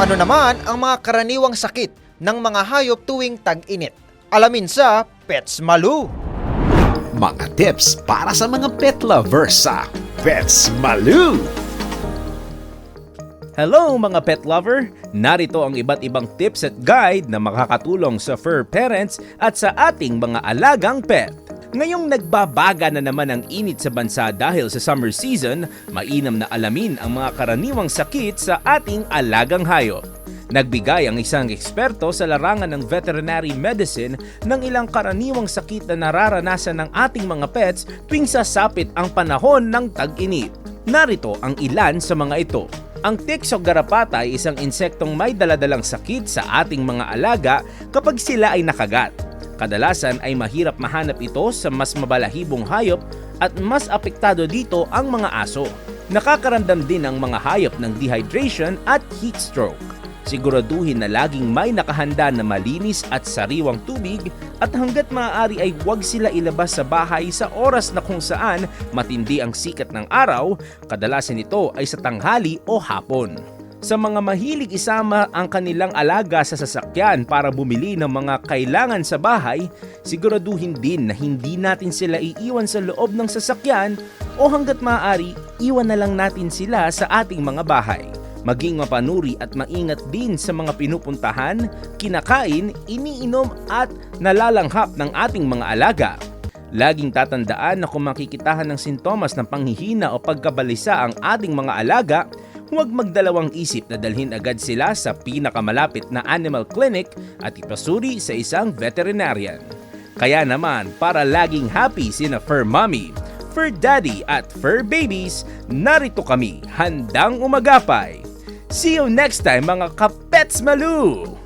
Ano-ano naman ang mga karaniwang sakit ng mga hayop tuwing tag-init? Alamin sa Pets Malu. Mga tips para sa mga pet lovers sa Pets Malu! Hello mga pet lover! Narito ang iba't ibang tips at guide na makakatulong sa fur parents at sa ating mga alagang pet. Ngayong nagbabaga na naman ang init sa bansa dahil sa summer season, mainam na alamin ang mga karaniwang sakit sa ating alagang hayop. Nagbigay ang isang eksperto sa larangan ng veterinary medicine ng ilang karaniwang sakit na nararanasan ng ating mga pets tuwing sasapit ang panahon ng tag-init. Narito ang ilan sa mga ito. Ang ticks o garapata ay isang insektong may daladalang sakit sa ating mga alaga kapag sila ay nakagat. Kadalasan ay mahirap mahanap ito sa mas mabalahibong hayop at mas apektado dito ang mga aso. Nakakaramdam din ang mga hayop ng dehydration at heat stroke. Siguraduhin na laging may nakahanda na malinis at sariwang tubig at hanggat maaari ay huwag sila ilabas sa bahay sa oras na kung saan matindi ang sikat ng araw, kadalasan ito ay sa tanghali o hapon. Sa mga mahilig isama ang kanilang alaga sa sasakyan para bumili ng mga kailangan sa bahay, siguraduhin din na hindi natin sila iiwan sa loob ng sasakyan o hanggat maaari, iwan na lang natin sila sa ating mga bahay maging mapanuri at maingat din sa mga pinupuntahan, kinakain, iniinom at nalalanghap ng ating mga alaga. Laging tatandaan na kung makikitahan ng sintomas ng panghihina o pagkabalisa ang ating mga alaga, huwag magdalawang isip na dalhin agad sila sa pinakamalapit na animal clinic at ipasuri sa isang veterinarian. Kaya naman, para laging happy sina Fur Mommy, Fur Daddy at Fur Babies, narito kami handang umagapay. See you next time mga kapets malu!